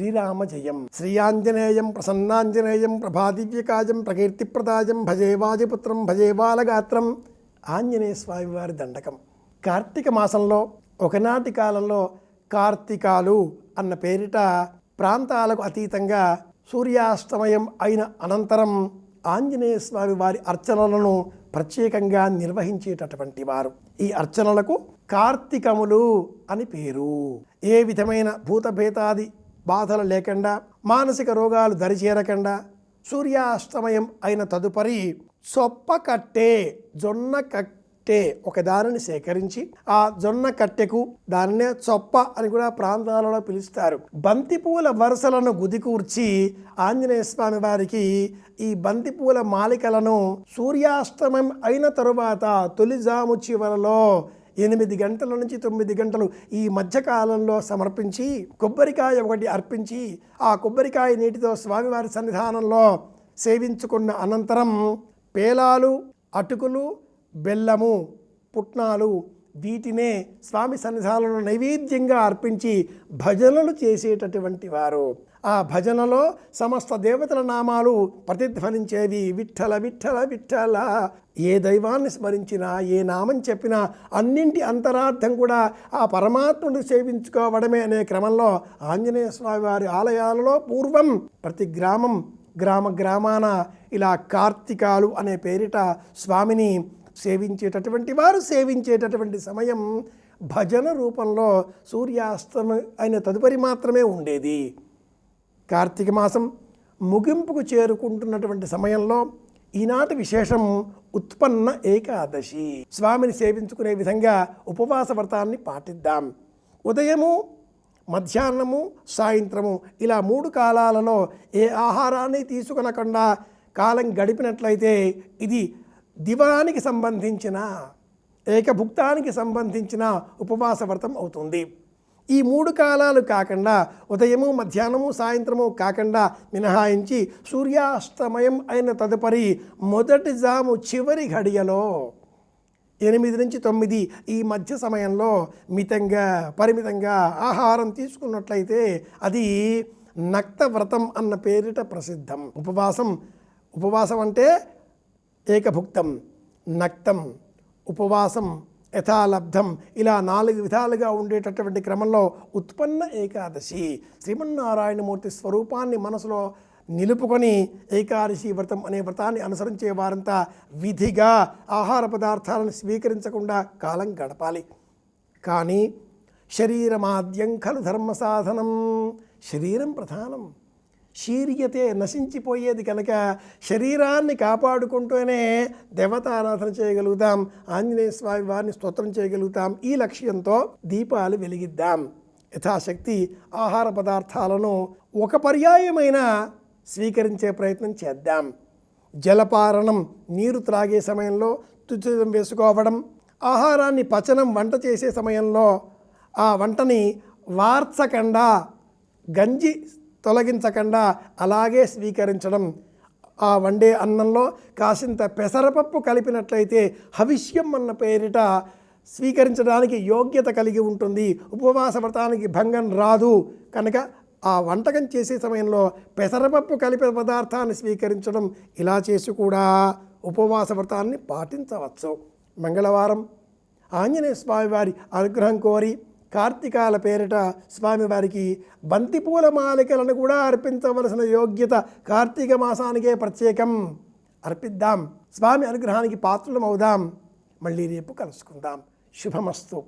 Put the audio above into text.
శ్రీరామ జయం శ్రీయాంజనేయం ప్రసన్నాంజనేయం ప్రభాదివ్యకాయం ప్రకీర్తిప్రదాయం భజే భజేవాలగాత్రం ఆంజనేయ స్వామి వారి దండకం కార్తీక మాసంలో ఒకనాటి కాలంలో కార్తీకాలు అన్న పేరిట ప్రాంతాలకు అతీతంగా సూర్యాస్తమయం అయిన అనంతరం ఆంజనేయ స్వామి వారి అర్చనలను ప్రత్యేకంగా నిర్వహించేటటువంటి వారు ఈ అర్చనలకు కార్తీకములు అని పేరు ఏ విధమైన భూతభేతాది బాధలు లేకుండా మానసిక రోగాలు దరిచేరకుండా సూర్యాస్తమయం అయిన తదుపరి చొప్ప కట్టే జొన్న కట్టే ఒక దానిని సేకరించి ఆ జొన్న కట్టెకు దాన్నే చొప్ప అని కూడా ప్రాంతాలలో పిలుస్తారు. బంతిపూల వరుసలను గుదికూర్చి ఆంజనేయ స్వామి వారికి ఈ బంతిపూల మాలికలను సూర్యాస్తమయం అయిన తరువాత తొలిజాము చివరలో ఎనిమిది గంటల నుంచి తొమ్మిది గంటలు ఈ మధ్యకాలంలో సమర్పించి కొబ్బరికాయ ఒకటి అర్పించి ఆ కొబ్బరికాయ నీటితో స్వామివారి సన్నిధానంలో సేవించుకున్న అనంతరం పేలాలు అటుకులు బెల్లము పుట్నాలు వీటినే స్వామి సన్నిధానంలో నైవేద్యంగా అర్పించి భజనలు చేసేటటువంటి వారు. ఆ భజనలో సమస్త దేవతల నామాలు ప్రతిధ్వనించేవి. విఠల విఠల విఠల. ఏ దైవాన్ని స్మరించినా ఏ నామం చెప్పినా అన్నింటి అంతరార్థం కూడా ఆ పరమాత్ముడు సేవించుకోవడమే అనే క్రమంలో ఆంజనేయ స్వామి వారి ఆలయాలలో పూర్వం ప్రతి గ్రామం గ్రామ గ్రామాన ఇలా కార్తీకాలు అనే పేరిట స్వామిని సేవించేటటువంటి వారు సేవించేటటువంటి సమయం భజన రూపంలో సూర్యాస్తమ అయిన తదుపరి మాత్రమే ఉండేది. కార్తీక మాసం ముగింపుకు చేరుకుంటున్నటువంటి సమయంలో ఈనాటి విశేషం ఉత్పన్న ఏకాదశి. స్వామిని సేవించుకునే విధంగా ఉపవాస వ్రతాన్ని పాటిద్దాం. ఉదయము మధ్యాహ్నము సాయంత్రము ఇలా మూడు కాలాలలో ఏ ఆహారాన్ని తీసుకునకుండా కాలం గడిపినట్లయితే ఇది దివానికి సంబంధించిన ఏకభుక్తానికి సంబంధించిన ఉపవాస వ్రతం అవుతుంది. ఈ మూడు కాలాలు కాకుండా ఉదయము మధ్యాహ్నము సాయంత్రము కాకుండా మినహాయించి సూర్యాస్తమయం అయిన తదుపరి మొదటి జాము చివరి ఘడియలో ఎనిమిది నుంచి తొమ్మిది ఈ మధ్య సమయంలో మితంగా పరిమితంగా ఆహారం తీసుకున్నట్లయితే అది నక్త వ్రతం అన్న పేరిట ప్రసిద్ధం. ఉపవాసం ఉపవాసం అంటే ఏకభుక్తం నక్తం ఉపవాసం యథాలబ్ధం ఇలా నాలుగు విధాలుగా ఉండేటటువంటి క్రమంలో ఉత్పన్న ఏకాదశి. శ్రీమన్నారాయణమూర్తి స్వరూపాన్ని మనసులో నిలుపుకొని ఏకాదశి వ్రతం అనే వ్రతాన్ని అనుసరించే వారంతా విధిగా ఆహార పదార్థాలను స్వీకరించకుండా కాలం గడపాలి. కానీ శరీరమాద్యం ఖలు ధర్మ సాధనం శరీరం ప్రధానం. శీర్యతే నశించిపోయేది కనుక శరీరాన్ని కాపాడుకుంటూనే దేవతారాధన చేయగలుగుతాం ఆంజనేయ స్వామి వారిని స్తోత్రం చేయగలుగుతాం. ఈ లక్ష్యంతో దీపాలు వెలిగిద్దాం. యథాశక్తి ఆహార పదార్థాలను ఒక పర్యాయమైన స్వీకరించే ప్రయత్నం చేద్దాం. జలపారణం నీరు త్రాగే సమయంలో తుచితం వేసుకోవడం ఆహారాన్ని పచనం వంట చేసే సమయంలో ఆ వంటని వార్చకుండా గంజి తొలగించకుండా అలాగే స్వీకరించడం. ఆ వండే అన్నంలో కాసింత పెసరపప్పు కలిపినట్లయితే హవిష్యం అన్న పేరిట స్వీకరించడానికి యోగ్యత కలిగి ఉంటుంది. ఉపవాస వ్రతానికి భంగం రాదు. కనుక ఆ వంటకం చేసే సమయంలో పెసరపప్పు కలిపిన పదార్థాన్ని స్వీకరించడం ఇలా చేసి కూడా ఉపవాస వ్రతాన్ని పాటించవచ్చు. మంగళవారం. ఆంజనేయ స్వామివారి అనుగ్రహం కోరి కార్తీకాల పేరిట స్వామివారికి బంతిపూల మాలికలను కూడా అర్పించవలసిన యోగ్యత కార్తీక మాసానికే ప్రత్యేకం. అర్పిద్దాం. స్వామి అనుగ్రహానికి పాత్రలం అవుదాం మళ్ళీ రేపు కలుసుకుందాం. శుభమస్తు.